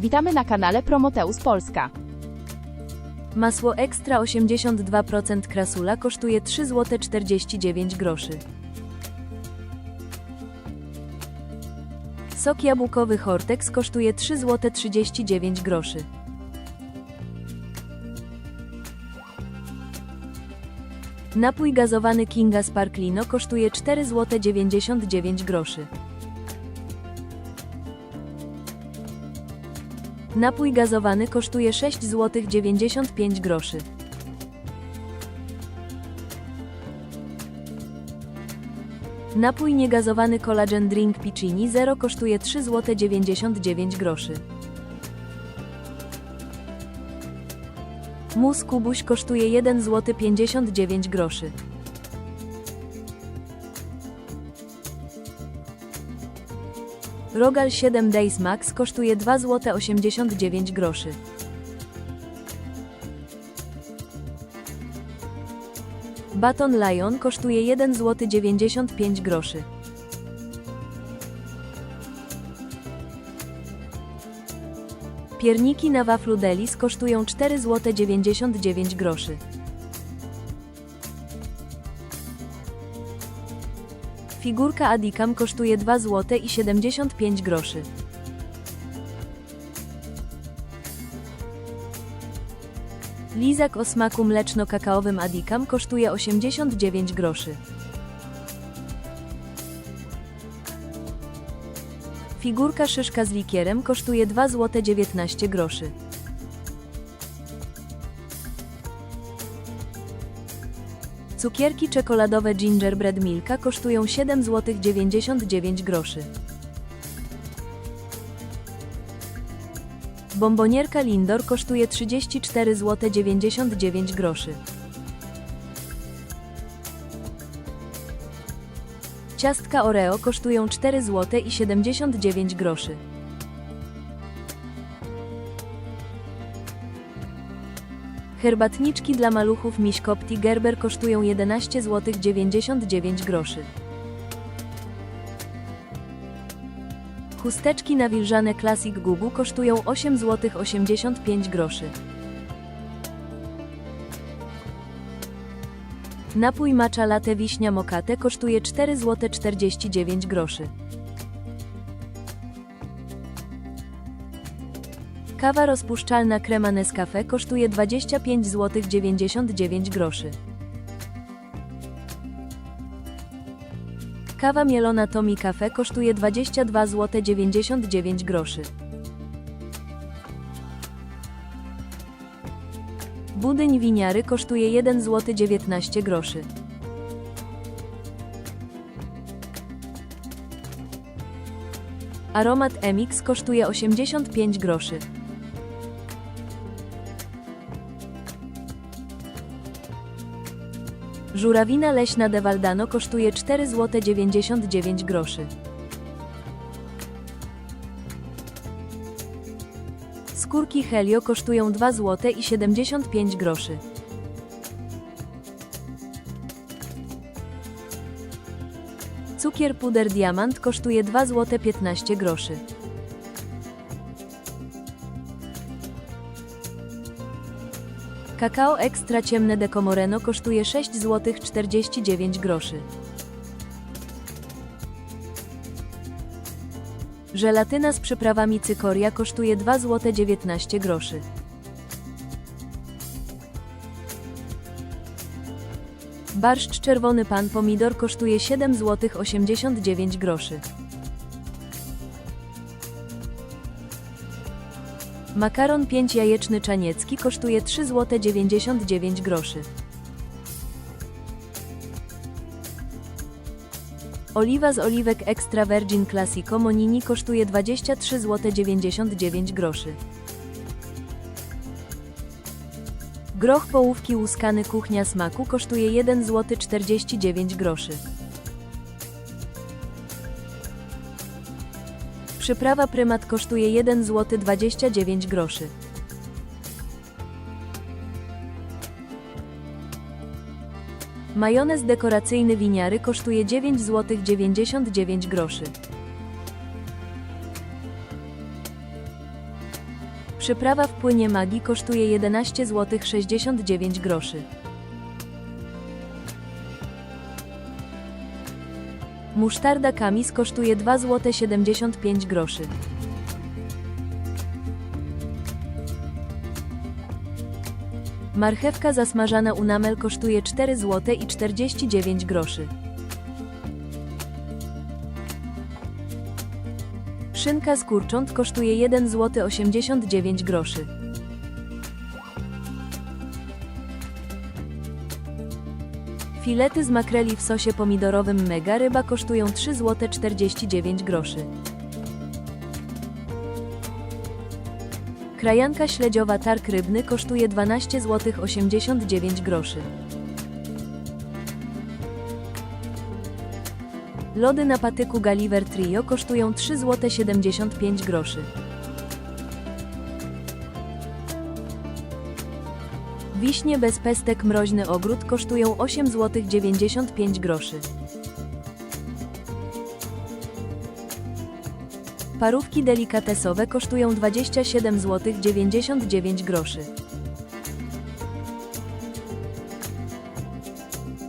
Witamy na kanale Promoteus Polska. Masło ekstra 82% krasula kosztuje 3 zł 49 groszy. Sok jabłkowy Hortex kosztuje 3 zł 39 groszy. Napój gazowany Kinga Sparklino kosztuje 4 zł 99 groszy. Napój gazowany kosztuje 6 zł 95 groszy. Napój niegazowany Collagen Drink Piccini Zero kosztuje 3 zł 99 groszy. Mus Kubuś kosztuje 1 zł 59 groszy. Rogal 7 Days Max kosztuje 2 zł 89 groszy. Baton Lion kosztuje 1 zł 95 groszy. Pierniki na waflu Delis kosztują 4 zł 99 groszy. Figurka Adikam kosztuje 2 zł i 75 groszy. Lizak o smaku mleczno-kakaowym Adikam kosztuje 89 groszy. Figurka szyszka z likierem kosztuje 2 zł 19 groszy. Cukierki czekoladowe Gingerbread Milka kosztują 7 zł 99 groszy. Bombonierka Lindor kosztuje 34 zł 99 groszy. Ciastka Oreo kosztują 4 zł i 79 groszy. Herbatniczki dla maluchów Miśkopti Gerber kosztują 11 zł 99 groszy. Chusteczki nawilżane Classic Gugu kosztują 8 zł 85 groszy. Napój matcha latte wiśnia mokate kosztuje 4 zł 49 groszy. Kawa rozpuszczalna krema Nescafe kosztuje 25 zł 99 groszy. Kawa mielona Tommy Cafe kosztuje 22 zł 99 groszy. Budyń winiary kosztuje 1 zł 19 groszy. Aromat MX kosztuje 85 groszy. Żurawina leśna de Valdano kosztuje 4 zł 99 groszy. Skórki Helio kosztują 2 zł i 75 groszy. Cukier puder diamant kosztuje 2 zł 15 groszy. Kakao ekstra ciemne Decomoreno kosztuje 6 zł 49 groszy. Żelatyna z przyprawami cykoria kosztuje 2 zł 19 groszy. Barszcz czerwony pan pomidor kosztuje 7 zł 89 groszy. Makaron 5 jajeczny czaniecki kosztuje 3 zł 99 groszy. Oliwa z oliwek Extra Virgin Classico Monini kosztuje 23 zł 99 groszy. Groch połówki łuskany kuchnia smaku kosztuje 1 zł 49 groszy. Przyprawa prymat kosztuje 1 zł 29 groszy. Majonez dekoracyjny winiary kosztuje 9 zł 99 groszy. Przyprawa w płynie magii kosztuje 11 zł 69 groszy. Musztarda kamis kosztuje 2 zł 75 groszy. Marchewka zasmażana unamel kosztuje 4 zł i 49 groszy. Szynka z kurcząt kosztuje 1 zł 89 groszy. Filety z makreli w sosie pomidorowym Mega Ryba kosztują 3 zł 49 groszy. Krajanka śledziowa targ rybny kosztuje 12 zł 89 groszy. Lody na patyku Gulliver Trio kosztują 3 zł 75 groszy. Wiśnie bez pestek mroźny ogród kosztują 8 zł 95 groszy. Parówki delikatesowe kosztują 27 zł 99 groszy.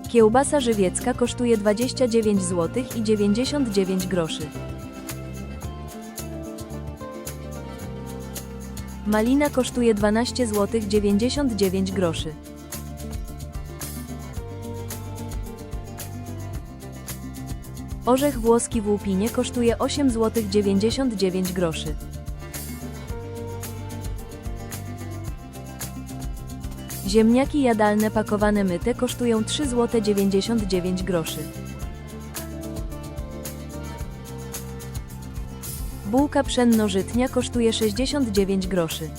Kiełbasa żywiecka kosztuje 29 zł i 99 groszy. Malina kosztuje 12 zł 99 groszy. Orzech włoski w łupinie kosztuje 8 zł 99 groszy. Ziemniaki jadalne pakowane myte kosztują 3 zł 99 groszy. Bułka pszenno-żytnia kosztuje 69 groszy.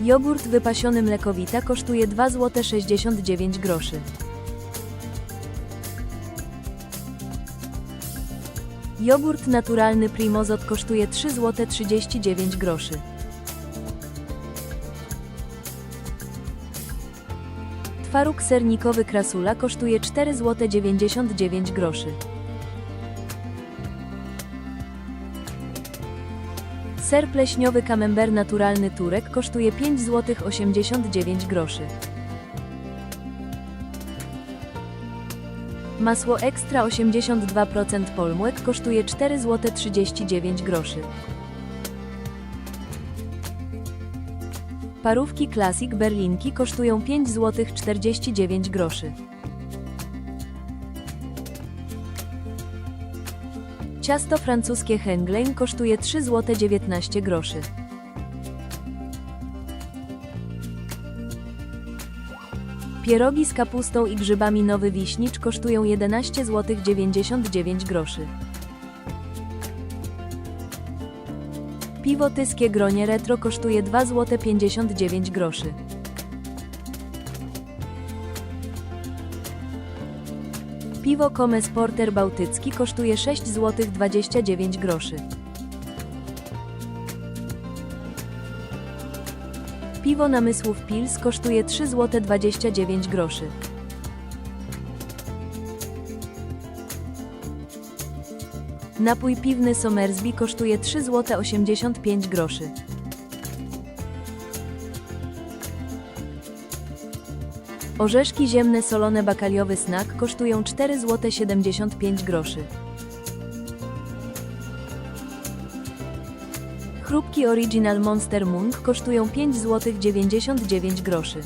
Jogurt wypasiony mlekowita kosztuje 2 zł 69 groszy. Jogurt naturalny Primozot kosztuje 3 zł 39 groszy. Twaróg sernikowy Krasula kosztuje 4 zł 99 groszy. Ser pleśniowy Camembert naturalny Turek kosztuje 5 zł 89 groszy. Masło ekstra 82% Polmłek kosztuje 4 zł 39 groszy. Parówki Classic Berlinki kosztują 5 zł 49 groszy. Ciasto francuskie Henglein kosztuje 3 zł 19 groszy. Pierogi z kapustą i grzybami Nowy Wiśnicz kosztują 11 zł 99 groszy. Piwo tyskie gronie retro kosztuje 2 zł 59 groszy. Piwo Komes Porter Bałtycki kosztuje 6 zł 29 groszy. Piwo Namysłów Pils kosztuje 3 zł 29 groszy. Napój piwny Somersby kosztuje 3 zł 85 groszy. Orzeszki ziemne solone bakaliowy snak kosztują 4 zł 75 groszy. Chrupki Original Monster Mung kosztują 5 zł 99 groszy.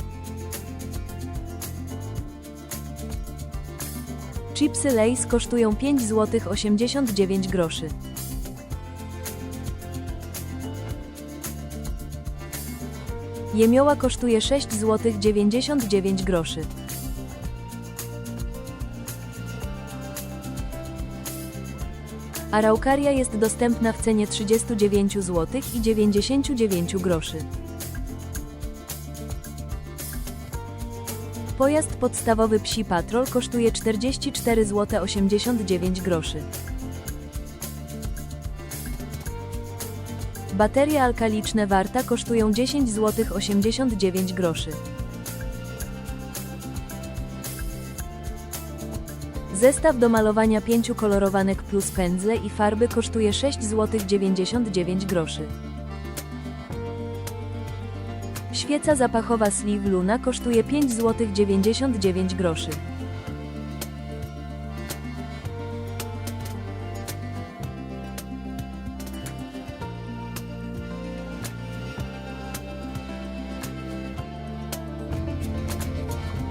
Chipsy Lays kosztują 5 zł 89 groszy. Jemioła kosztuje 6 zł 99 groszy. Araukaria jest dostępna w cenie 39 zł i 99 groszy. Pojazd podstawowy Psi Patrol kosztuje 44 zł 89 groszy. Baterie alkaliczne Warta kosztują 10 zł 89 groszy. Zestaw do malowania pięciu kolorowanek plus pędzle i farby kosztuje 6 zł 99 groszy. Świeca zapachowa Sleeve Luna kosztuje 5 zł 99 groszy.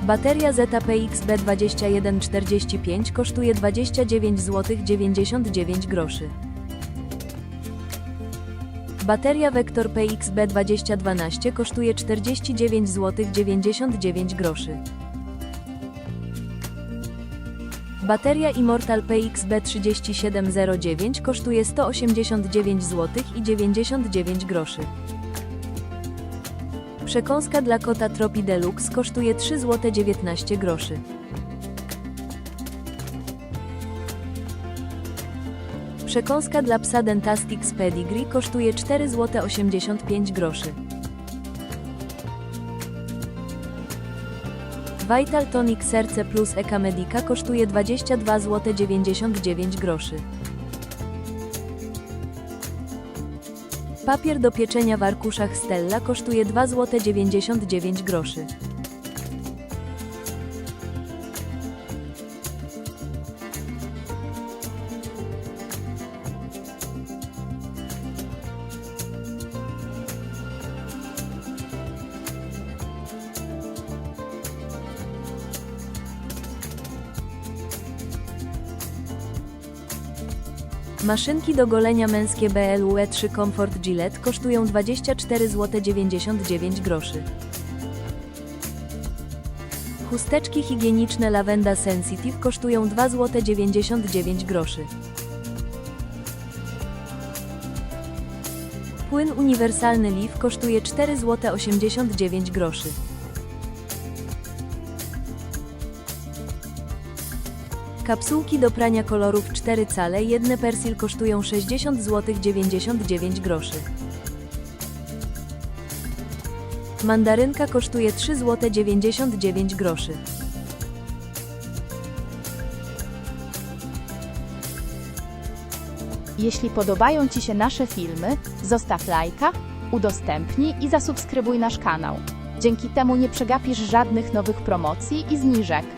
Bateria ZPX B2145 kosztuje 29 zł 99 groszy. Bateria Vector PX B2012 kosztuje 49 zł 99 groszy. Bateria Immortal PX B3709 kosztuje 189 zł i 99 groszy. Przekąska dla kota Tropi Deluxe kosztuje 3 zł 19 groszy. Przekąska dla psa Dentastix Pedigree kosztuje 4 zł 85 groszy. Vital Tonic Serce Plus Eka Medica kosztuje 22 zł 99 groszy. Papier do pieczenia w arkuszach Stella kosztuje 2 zł 99 groszy. Maszynki do golenia męskie BLUE 3 Comfort Gillette kosztują 24 zł 99 groszy. Chusteczki higieniczne Lavenda Sensitive kosztują 2 zł 99 groszy. Płyn uniwersalny Liv kosztuje 4 zł 89 groszy. Kapsułki do prania kolorów 4 cale, jedne persil kosztują 60 zł 99 groszy. Mandarynka kosztuje 3 zł 99 groszy. Jeśli podobają Ci się nasze filmy, zostaw lajka, udostępnij i zasubskrybuj nasz kanał. Dzięki temu nie przegapisz żadnych nowych promocji i zniżek.